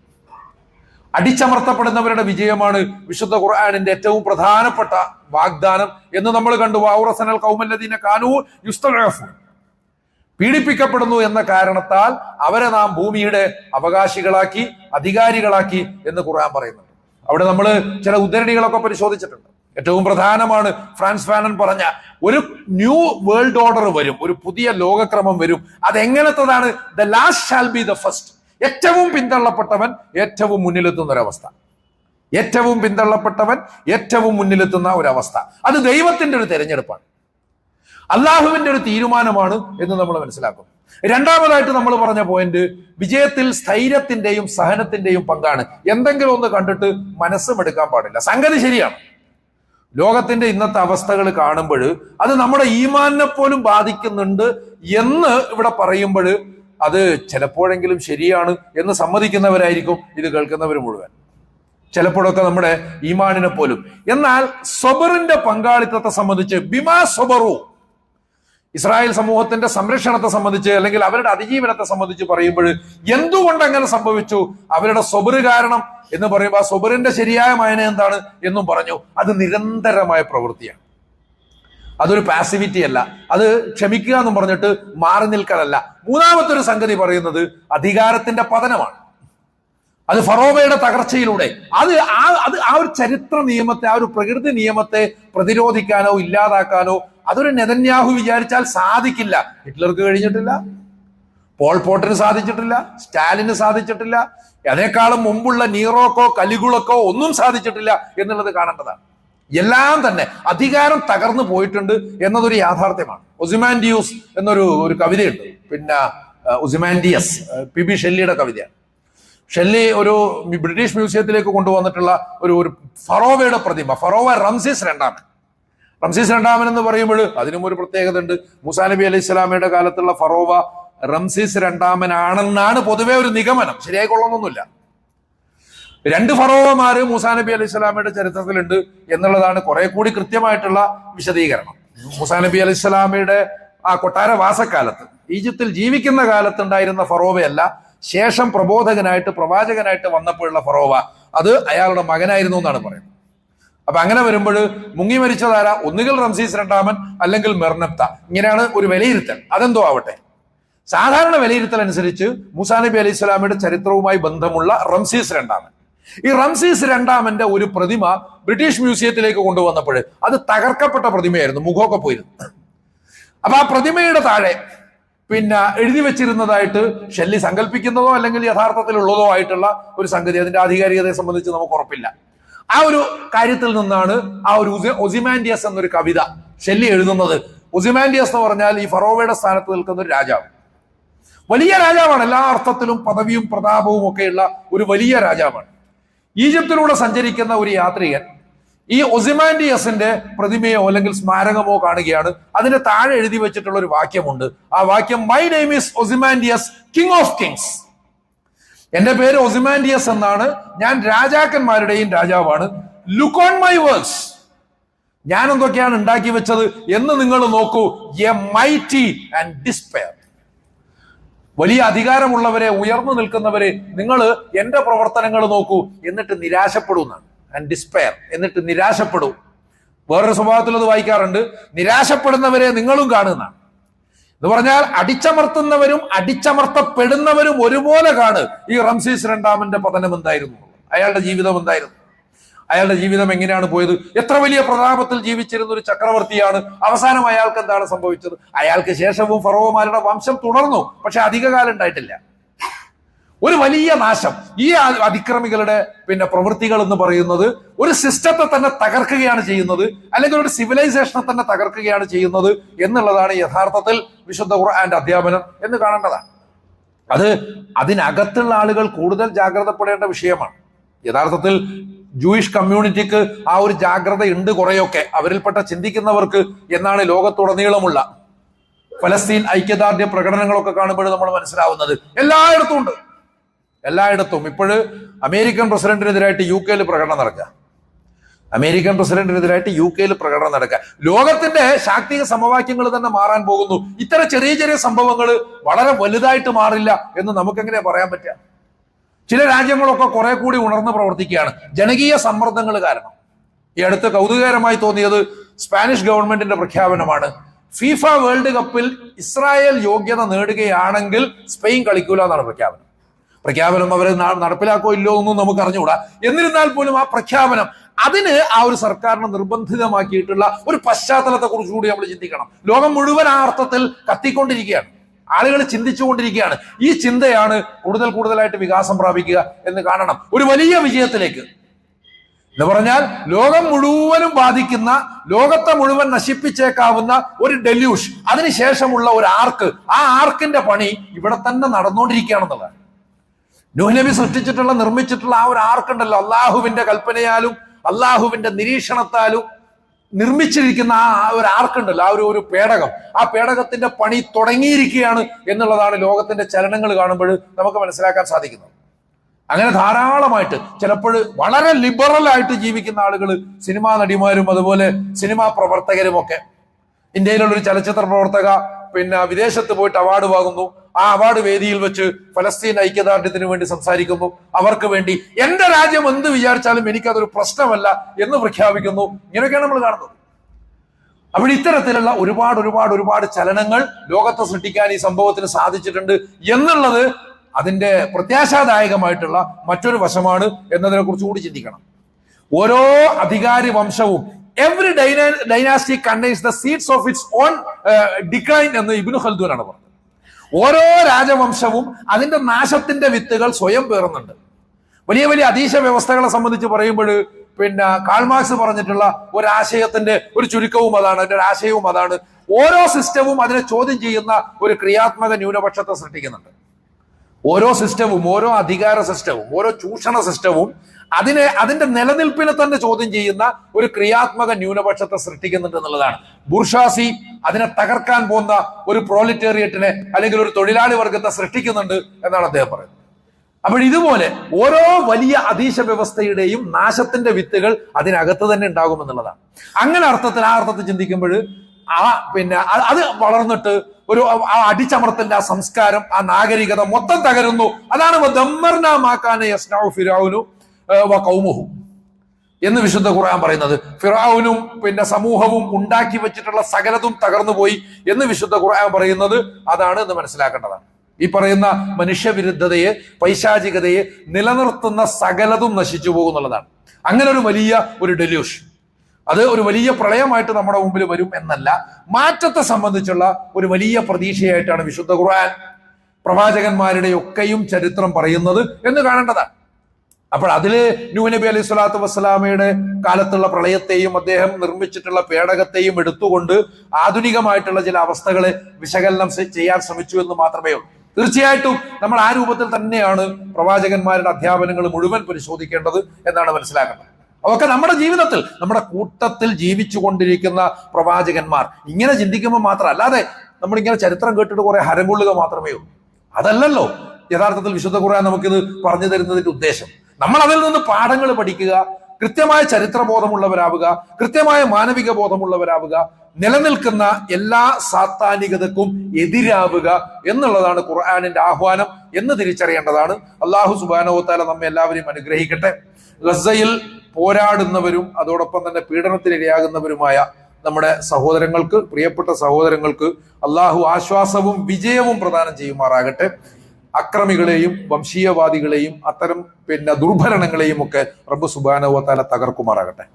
അടിച്ചമർത്തപ്പെടുന്നവരുടെ വിജയമാണ് വിശുദ്ധ ഖുർആാനിന്റെ ഏറ്റവും പ്രധാനപ്പെട്ട വാഗ്ദാനം എന്ന് നമ്മൾ കണ്ടു. വാവുറസനൽ കൗമല്ലദീന കാനൂർ യുസ്തഫു പീഡിപ്പിക്കപ്പെടുന്നു എന്ന കാരണത്താൽ അവരെ നാം ഭൂമിയുടെ അവകാശികളാക്കി അധികാരികളാക്കി എന്ന് ഖുർആൻ പറയുന്നുണ്ട്. അവിടെ നമ്മൾ ചില ഉദ്ധരണികളൊക്കെ പരിശോധിച്ചിട്ടുണ്ട്. ഏറ്റവും പ്രധാനമാണ് ഫ്രാൻസ് ഫാനൻ പറഞ്ഞ ഒരു ന്യൂ വേൾഡ് ഓർഡർ വരും ഒരു പുതിയ ലോകക്രമം വരും. അതെങ്ങനത്തതാണ്? The last shall be the first ഏറ്റവും പിന്തള്ളപ്പെട്ടവൻ ഏറ്റവും മുന്നിലെത്തുന്ന ഒരവസ്ഥ. ഏറ്റവും പിന്തള്ളപ്പെട്ടവൻ ഏറ്റവും മുന്നിലെത്തുന്ന ഒരവസ്ഥ. അത് ദൈവത്തിന്റെ ഒരു തെരഞ്ഞെടുപ്പാണ്. അള്ളാഹുവിന്റെ ഒരു തീരുമാനമാണ് എന്ന് നമ്മൾ മനസ്സിലാക്കും രണ്ടാമതായിട്ട് നമ്മൾ പറഞ്ഞ പോയിന്റ് വിജയത്തിൽ സ്ഥൈര്യത്തിന്റെയും സഹനത്തിന്റെയും പങ്കാണ്. എന്തെങ്കിലും ഒന്ന് കണ്ടിട്ട് മനസ്സും എടുക്കാൻ പാടില്ല. സംഗതി ശരിയാണ്. ലോകത്തിന്റെ ഇന്നത്തെ അവസ്ഥകൾ കാണുമ്പോൾ അത് നമ്മുടെ ഈമാനെ പോലും ബാധിക്കുന്നുണ്ട് എന്ന് ഇവിടെ പറയുമ്പോൾ അത് ചിലപ്പോഴെങ്കിലും ശരിയാണ് എന്ന് സമ്മതിക്കുന്നവരായിരിക്കും ഇത് കേൾക്കുന്നവർ മുഴുവൻ. ചിലപ്പോഴൊക്കെ നമ്മുടെ ഈമാനിനെ പോലും. എന്നാൽ സൊബറിന്റെ പങ്കാളിത്തത്തെ സംബന്ധിച്ച് ബിമാ സൊബറു ഇസ്രായേൽ സമൂഹത്തിന്റെ സംരക്ഷണത്തെ സംബന്ധിച്ച് അല്ലെങ്കിൽ അവരുടെ അതിജീവനത്തെ സംബന്ധിച്ച് പറയുമ്പോൾ എന്തുകൊണ്ട് അങ്ങനെ സംഭവിച്ചു? അവരുടെ സൊബറ് കാരണം എന്ന് പറയുമ്പോൾ ആ സ്വബുറിന്റെ ശരിയായ മായന എന്താണ് എന്നും പറഞ്ഞു. അത് നിരന്തരമായ പ്രവൃത്തിയാണ്. അതൊരു പാസിവിറ്റി അല്ല. അത് ക്ഷമിക്കുക എന്ന് പറഞ്ഞിട്ട് മാറി നിൽക്കലല്ല. മൂന്നാമത്തെ ഒരു സംഗതി പറയുന്നത് അധികാരത്തിന്റെ പതനമാണ്. അത് ഫറോവയുടെ തകർച്ചയിലൂടെ. അത് ആ അത് ആ ഒരു ചരിത്ര നിയമത്തെ ആ ഒരു പ്രകൃതി നിയമത്തെ പ്രതിരോധിക്കാനോ ഇല്ലാതാക്കാനോ അതൊരു നെതന്യാഹു വിചാരിച്ചാൽ സാധിക്കില്ല. ഹിറ്റ്ലർക്ക് കഴിഞ്ഞിട്ടില്ല. പോൾ പോട്ടിന് സാധിച്ചിട്ടില്ല. സ്റ്റാലിന് സാധിച്ചിട്ടില്ല. അതിനേക്കാളും മുമ്പുള്ള നീറോക്കോ കലികുളക്കോ ഒന്നും സാധിച്ചിട്ടില്ല എന്നുള്ളത് കാണേണ്ടതാണ്. എല്ലാം തന്നെ അധികാരം തകർന്നു പോയിട്ടുണ്ട് എന്നതൊരു യാഥാർത്ഥ്യമാണ്. ഒസിമാൻഡിയൂസ് എന്നൊരു ഒരു കവിതയുണ്ട്. പിന്നെ ഒസിമാൻഡിയസ് പി ബി ഷെല്ലിയുടെ കവിതയാണ്. ഷെല്ലി ഒരു ബ്രിട്ടീഷ് മ്യൂസിയത്തിലേക്ക് കൊണ്ടുവന്നിട്ടുള്ള ഒരു ഒരു ഫറോവയുടെ പ്രതിമ ഫറോവ റംസിസ് രണ്ടാമൻ റംസീസ് രണ്ടാമൻ എന്ന് പറയുമ്പോൾ അതിനും ഒരു പ്രത്യേകത ഉണ്ട് മുസാ നബി അലൈഹി സ്വലാമയുടെ കാലത്തുള്ള ഫറോവ റംസീസ് രണ്ടാമനാണെന്നാണ് പൊതുവെ ഒരു നിഗമനം. ശരിയായി കൊള്ളണമെന്നൊന്നുമില്ല. രണ്ട് ഫറോവമാര് മൂസാ നബി അലൈഹി സ്വലാമയുടെ ചരിത്രത്തിലുണ്ട് എന്നുള്ളതാണ് കുറെ കൂടി കൃത്യമായിട്ടുള്ള വിശദീകരണം. മൂസാ നബി അലൈഹി സ്വലാമയുടെ ആ കൊട്ടാര വാസക്കാലത്ത് ഈജിപ്തിൽ ജീവിക്കുന്ന കാലത്തുണ്ടായിരുന്ന ഫറോവയല്ല ശേഷം പ്രബോധകനായിട്ട് പ്രവാചകനായിട്ട് വന്നപ്പോഴുള്ള ഫറോവ. അത് അയാളുടെ മകനായിരുന്നു എന്നാണ് പറയുന്നത്. അപ്പൊ അങ്ങനെ വരുമ്പോൾ മുങ്ങി മരിച്ചതാര? ഒന്നുകിൽ റംസീസ് രണ്ടാമൻ അല്ലെങ്കിൽ മെർനപ്ത ഇങ്ങനെയാണ് ഒരു വിലയിരുത്തൽ. അതെന്തോ ആവട്ടെ? സാധാരണ വിലയിരുത്തൽ അനുസരിച്ച് മുസാ നബി അലി ഇസ്ലാമിയുടെ ചരിത്രവുമായി ബന്ധമുള്ള റംസീസ് രണ്ടാമൻ. ഈ റംസീസ് രണ്ടാമന്റെ ഒരു പ്രതിമ ബ്രിട്ടീഷ് മ്യൂസിയത്തിലേക്ക് കൊണ്ടുവന്നപ്പോൾ അത് തകർക്കപ്പെട്ട പ്രതിമയായിരുന്നു മുഖമൊക്കെ പോയിരുന്നു. അപ്പൊ ആ പ്രതിമയുടെ താഴെ പിന്നെ എഴുതി വെച്ചിരുന്നതായിട്ട് ഷെല്ലി സങ്കല്പിക്കുന്നതോ അല്ലെങ്കിൽ യഥാർത്ഥത്തിലുള്ളതോ ആയിട്ടുള്ള ഒരു സംഗതി അതിന്റെ ആധികാരികതയെ സംബന്ധിച്ച് നമുക്ക് ഉറപ്പില്ല. ആ ഒരു കാര്യത്തിൽ നിന്നാണ് ആ ഒരു ഒസിമാൻഡിയസ് എന്നൊരു കവിത ഷെല്ലി എഴുതുന്നത്. ഒസിമാൻഡിയസ് എന്ന് പറഞ്ഞാൽ ഈ ഫറോവയുടെ സ്ഥാനത്ത് നിൽക്കുന്ന ഒരു രാജാവ്. വലിയ രാജാവാണ്. എല്ലാ അർത്ഥത്തിലും പദവിയും പ്രതാപവും ഒക്കെയുള്ള ഒരു വലിയ രാജാവാണ്. ഈജിപ്തിലൂടെ സഞ്ചരിക്കുന്ന ഒരു യാത്രികൻ ഈ ഒസിമാൻഡിയസിന്റെ പ്രതിമയോ അല്ലെങ്കിൽ സ്മാരകമോ കാണുകയാണ്. അതിന്റെ താഴെ എഴുതി വെച്ചിട്ടുള്ള ഒരു വാക്യമുണ്ട്. ആ വാക്യം my name is Ozymandias king of kings എന്റെ പേര് ഒസിമാൻഡിയസ് എന്നാണ്. ഞാൻ രാജാക്കന്മാരുടെയും രാജാവാണ്. ലുക്ക് ഓൺ മൈ വേർഡ്സ് ഞാൻ എന്തൊക്കെയാണ് ഉണ്ടാക്കി വെച്ചത് എന്ന് നിങ്ങൾ നോക്കൂ. എ മൈറ്റി ആൻഡ് ഡിസ്പെയർ വലിയ അധികാരമുള്ളവരെ ഉയർന്നു നിൽക്കുന്നവരെ നിങ്ങൾ എന്റെ പ്രവർത്തനങ്ങൾ നോക്കൂ. എന്നിട്ട് നിരാശപ്പെടുന്നതാണ് ആൻഡ് ഡിസ്പെയർ എന്നിട്ട് നിരാശപ്പെടൂ. വേറൊരു സ്വഭാവത്തിൽ അത് വായിക്കാറുണ്ട്. നിരാശപ്പെടുന്നവരെ നിങ്ങളും കാണുന്നതാണ് എന്ന് പറഞ്ഞാൽ അടിച്ചമർത്തുന്നവരും അടിച്ചമർത്തപ്പെടുന്നവരും ഒരുപോലെ കാണ്. ഈ റംസീസ് രണ്ടാമന്റെ പതനം എന്തായിരുന്നു? അയാളുടെ ജീവിതം എന്തായിരുന്നു? അയാളുടെ ജീവിതം എങ്ങനെയാണ് പോയത്? എത്ര വലിയ പ്രതാപത്തിൽ ജീവിച്ചിരുന്ന ഒരു ചക്രവർത്തിയാണ്. അവസാനം അയാൾക്ക് എന്താണ് സംഭവിച്ചത്? അയാൾക്ക് ശേഷവും ഫറോമാരുടെ വംശം തുടർന്നു. പക്ഷെ അധികകാലം ഉണ്ടായിട്ടില്ല. ഒരു വലിയ നാശം. ഈ അതിക്രമികളുടെ പിന്നെ പ്രവൃത്തികൾ എന്ന് പറയുന്നത് ഒരു സിസ്റ്റത്തെ തന്നെ തകർക്കുകയാണ് ചെയ്യുന്നത് അല്ലെങ്കിൽ ഒരു സിവിലൈസേഷനെ തന്നെ തകർക്കുകയാണ് ചെയ്യുന്നത് എന്നുള്ളതാണ് യഥാർത്ഥത്തിൽ വിശുദ്ധ ഖുർആന്റെ അധ്യാപനം എന്ന് കാണേണ്ടതാണ്. അത് അതിനകത്തുള്ള ആളുകൾ കൂടുതൽ ജാഗ്രതപ്പെടേണ്ട വിഷയമാണ്. യഥാർത്ഥത്തിൽ ജൂയിഷ് കമ്മ്യൂണിറ്റിക്ക് ആ ഒരു ജാഗ്രത ഉണ്ട് കുറെയൊക്കെ. അവരിൽപ്പെട്ട ചിന്തിക്കുന്നവർക്ക് എന്നാണ് ലോകത്തുടനീളമുള്ള. ഫലസ്തീൻ ഐക്യദാർഢ്യ പ്രകടനങ്ങളൊക്കെ കാണുമ്പോൾ നമ്മൾ മനസ്സിലാവുന്നത്. എല്ലായിടത്തും ഉണ്ട്. എല്ലായിടത്തും. ഇപ്പോഴ് അമേരിക്കൻ പ്രസിഡന്റിനെതിരായിട്ട് യു കെയിൽ പ്രകടനം നടക്കുക. അമേരിക്കൻ പ്രസിഡന്റിനെതിരായിട്ട് യു കെയിൽ പ്രകടനം നടക്കുക. ലോകത്തിന്റെ ശാക്തിക സമവാക്യങ്ങൾ തന്നെ മാറാൻ പോകുന്നു. ഇത്തരം ചെറിയ ചെറിയ സംഭവങ്ങൾ വളരെ വലുതായിട്ട് മാറില്ല എന്ന് നമുക്കെങ്ങനെ പറയാൻ പറ്റുക? ചില രാജ്യങ്ങളൊക്കെ കുറെ കൂടി ഉണർന്ന് പ്രവർത്തിക്കുകയാണ്. ജനകീയ സമ്മർദ്ദങ്ങൾ കാരണം. ഈ അടുത്ത് കൗതുകകരമായി തോന്നിയത് സ്പാനിഷ് ഗവൺമെന്റിന്റെ പ്രഖ്യാപനമാണ്. ഫിഫ വേൾഡ് കപ്പിൽ ഇസ്രായേൽ യോഗ്യത നേടുകയാണെങ്കിൽ സ്പെയിൻ കളിക്കൂല എന്നാണ് പ്രഖ്യാപനം. പ്രഖ്യാപനം അവർ നടപ്പിലാക്കോ ഇല്ലോ എന്നും നമുക്ക് അറിഞ്ഞുകൂടാ എന്നിരുന്നാൽ പോലും ആ പ്രഖ്യാപനം അതിന് ആ ഒരു സർക്കാരിനെ നിർബന്ധിതമാക്കിയിട്ടുള്ള ഒരു പശ്ചാത്തലത്തെ കുറിച്ച് കൂടി നമ്മൾ ചിന്തിക്കണം. ലോകം മുഴുവൻ ആ അർത്ഥത്തിൽ കത്തിക്കൊണ്ടിരിക്കുകയാണ്. ആളുകൾ ചിന്തിച്ചുകൊണ്ടിരിക്കുകയാണ്. ഈ ചിന്തയാണ് കൂടുതൽ കൂടുതലായിട്ട് വികാസം പ്രാപിക്കുക എന്ന് കാണണം. ഒരു വലിയ വിജയത്തിലേക്ക്. എന്ന് പറഞ്ഞാൽ ലോകം മുഴുവനും ബാധിക്കുന്ന ലോകത്തെ മുഴുവൻ നശിപ്പിച്ചേക്കാവുന്ന ഒരു ഡെല്യൂഷ്. അതിനുശേഷമുള്ള ഒരു ആർക്ക്. ആ ആർക്കിന്റെ പണി ഇവിടെ തന്നെ നടന്നുകൊണ്ടിരിക്കുകയാണെന്നുള്ളതാണ്. നബി സൃഷ്ടിച്ചിട്ടുള്ള നിർമ്മിച്ചിട്ടുള്ള ആ ഒരു ആർക്കുണ്ടല്ലോ? അള്ളാഹുവിന്റെ കൽപ്പനയാലും അള്ളാഹുവിന്റെ നിരീക്ഷണത്താലും നിർമ്മിച്ചിരിക്കുന്ന ആ ഒരു ആർക്കുണ്ടല്ലോ? ആ ഒരു ഒരു പേടകം. ആ പേടകത്തിന്റെ പണി തുടങ്ങിയിരിക്കുകയാണ് എന്നുള്ളതാണ് ലോകത്തിന്റെ ചലനങ്ങൾ കാണുമ്പോൾ നമുക്ക് മനസ്സിലാക്കാൻ സാധിക്കുന്നത്. അങ്ങനെ ധാരാളമായിട്ട് ചിലപ്പോൾ വളരെ ലിബറൽ ആയിട്ട് ജീവിക്കുന്ന ആളുകൾ സിനിമാ നടിമാരും അതുപോലെ സിനിമാ പ്രവർത്തകരും ഒക്കെ ഇന്ത്യയിലുള്ള ഒരു ചലച്ചിത്ര പ്രവർത്തക പിന്നെ വിദേശത്ത് പോയിട്ട് അവാർഡ് വാങ്ങുന്നു. ആ അവാർഡ് വേദിയിൽ വെച്ച് ഫലസ്തീൻ ഐക്യദാർഢ്യത്തിന് വേണ്ടി സംസാരിക്കുന്നു. അവർക്ക് വേണ്ടി എന്റെ രാജ്യം എന്ത് വിചാരിച്ചാലും എനിക്കതൊരു പ്രശ്നമല്ല എന്ന് പ്രഖ്യാപിക്കുന്നു. ഇങ്ങനെയൊക്കെയാണ് നമ്മൾ കാണുന്നത്. അപ്പോൾ ഇത്തരത്തിലുള്ള ഒരുപാട് ഒരുപാട് ഒരുപാട് ചലനങ്ങൾ ലോകത്തെ സൃഷ്ടിക്കാൻ ഈ സംഭവത്തിന് സാധിച്ചിട്ടുണ്ട് എന്നുള്ളത് അതിന്റെ പ്രത്യാശാദായകമായിട്ടുള്ള മറ്റൊരു വശമാണ് എന്നതിനെ കുറിച്ച് കൂടി ചിന്തിക്കണം. ഓരോ അധികാരി വംശവും every dynasty contains the seeds of its own decline എന്ന് ഇബിനു ഖൽദൂനാണ് പറഞ്ഞത്. ഓരോ രാജവംശവും അതിന്റെ നാശത്തിന്റെ വിത്തുകൾ സ്വയം പേറുന്നുണ്ട്. വലിയ വലിയ അതീശ വ്യവസ്ഥകളെ സംബന്ധിച്ച് പറയുമ്പോൾ പിന്നെ കാൾമാർക്സ് പറഞ്ഞിട്ടുള്ള ഒരാശയത്തിന്റെ ഒരു ചുരുക്കവും അതാണ് അതിന്റെ ഒരു ആശയവും അതാണ്. ഓരോ സിസ്റ്റവും അതിനെ ചോദ്യം ചെയ്യുന്ന ഒരു ക്രിയാത്മക ന്യൂനപക്ഷത്തെ സൃഷ്ടിക്കുന്നുണ്ട്. ഓരോ സിസ്റ്റവും ഓരോ അധികാര സിസ്റ്റവും ഓരോ ചൂഷണ സിസ്റ്റവും അതിനെ അതിന്റെ നിലനിൽപ്പിനെ തന്നെ ചോദ്യം ചെയ്യുന്ന ഒരു ക്രിയാത്മക ന്യൂനപക്ഷത്തെ സൃഷ്ടിക്കുന്നുണ്ട് എന്നുള്ളതാണ്. ബുർഷാസി അതിനെ തകർക്കാൻ പോകുന്ന ഒരു പ്രോലിറ്റേറിയറ്റിനെ അല്ലെങ്കിൽ ഒരു തൊഴിലാളി വർഗത്തെ സൃഷ്ടിക്കുന്നുണ്ട് എന്നാണ് അദ്ദേഹം പറയുന്നത്. അപ്പോൾ ഇതുപോലെ ഓരോ വലിയ അതീശ വ്യവസ്ഥയുടെയും നാശത്തിന്റെ വിത്തുകൾ അതിനകത്ത് തന്നെ ഉണ്ടാകും എന്നുള്ളതാണ്. അങ്ങനെ അർത്ഥത്തിൽ ആ അർത്ഥത്തിൽ ചിന്തിക്കുമ്പോൾ ആ പിന്നെ അത് വളർന്നിട്ട് ഒരു ആ അടിച്ചമർത്തലിന്റെ ആ സംസ്കാരം ആ നാഗരികത മൊത്തം തകരുന്നു. അതാണ് ദമ്മർനാമാക്കാനെ യസ്നാവു ഫിറഔനു, ഏ, എന്ന് വിശുദ്ധ ഖുർആൻ പറയുന്നത് ഫിറാവുനും പിന്നെ സമൂഹവും ഉണ്ടാക്കി വെച്ചിട്ടുള്ള സകലതും തകർന്നു പോയി എന്ന് വിശുദ്ധ ഖുർആൻ പറയുന്നത് അതാണ് എന്ന് മനസ്സിലാക്കേണ്ടതാണ്. ഈ പറയുന്ന മനുഷ്യവിരുദ്ധതയെ പൈശാചികതയെ നിലനിർത്തുന്ന സകലതും നശിച്ചു പോകുന്നുള്ളതാണ്. അങ്ങനെ ഒരു വലിയ ഒരു ഡെല്യൂഷൻ അത് ഒരു വലിയ പ്രളയമായിട്ട് നമ്മുടെ മുമ്പിൽ വരും എന്നല്ല മാറ്റത്തെ സംബന്ധിച്ചുള്ള ഒരു വലിയ പ്രതീക്ഷയായിട്ടാണ് വിശുദ്ധ ഖുർആൻ പ്രവാചകന്മാരുടെ ഒക്കെയും ചരിത്രം പറയുന്നത് എന്ന് കാണേണ്ടതാണ്. അപ്പോൾ അതിൽ നബി അലൈഹി സ്വലാത്തു വസ്സലാമയുടെ കാലത്തുള്ള പ്രളയത്തെയും അദ്ദേഹം നിർമ്മിച്ചിട്ടുള്ള പേടകത്തെയും എടുത്തുകൊണ്ട് ആധുനികമായിട്ടുള്ള ചില അവസ്ഥകളെ വിശകലനം ചെയ്യാൻ ശ്രമിച്ചു എന്ന് മാത്രമേ ഉള്ളൂ. തീർച്ചയായിട്ടും നമ്മൾ ആ രൂപത്തിൽ തന്നെയാണ് പ്രവാചകന്മാരുടെ അധ്യാപനങ്ങൾ മുഴുവൻ പരിശോധിക്കേണ്ടത് എന്നാണ് മനസ്സിലാക്കേണ്ടത്. അതൊക്കെ നമ്മുടെ ജീവിതത്തിൽ നമ്മുടെ കൂട്ടത്തിൽ ജീവിച്ചു കൊണ്ടിരിക്കുന്ന പ്രവാചകന്മാർ. ഇങ്ങനെ ചിന്തിക്കുമ്പോൾ മാത്രം അല്ലാതെ നമ്മളിങ്ങനെ ചരിത്രം കേട്ടിട്ട് കുറെ ഹരംകൊള്ളുക മാത്രമേ ഉള്ളൂ. അതല്ലല്ലോ. യഥാർത്ഥത്തിൽ വിശുദ്ധ ഖുർആൻ നമുക്കിത് പറഞ്ഞു തരുന്നതിന്റെ ഉദ്ദേശം. നമ്മൾ അതിൽ നിന്ന് പാഠങ്ങൾ പഠിക്കുക കൃത്യമായ ചരിത്രബോധമുള്ളവരാവുക കൃത്യമായ മാനവിക ബോധമുള്ളവരാവുക നിലനിൽക്കുന്ന എല്ലാ സാത്താനികതക്കും എതിരാവുക എന്നുള്ളതാണ് ഖുർആാനിന്റെ ആഹ്വാനം എന്ന് തിരിച്ചറിയേണ്ടതാണ്. അള്ളാഹു സുബാനോത്താല നമ്മെ എല്ലാവരെയും അനുഗ്രഹിക്കട്ടെ. ഗസയിൽ പോരാടുന്നവരും അതോടൊപ്പം തന്നെ പീഡനത്തിനിരയാകുന്നവരുമായ നമ്മുടെ സഹോദരങ്ങൾക്ക് പ്രിയപ്പെട്ട സഹോദരങ്ങൾക്ക് അള്ളാഹു ആശ്വാസവും വിജയവും പ്രദാനം ചെയ്യുമാറാകട്ടെ. അക്രമികളെയും വംശീയവാദികളെയും അത്തരം പിന്നെ ദുർഭരണങ്ങളെയും ഒക്കെ റബ്ബ് സുബാനവത്താല തകർക്കുമാറാകട്ടെ.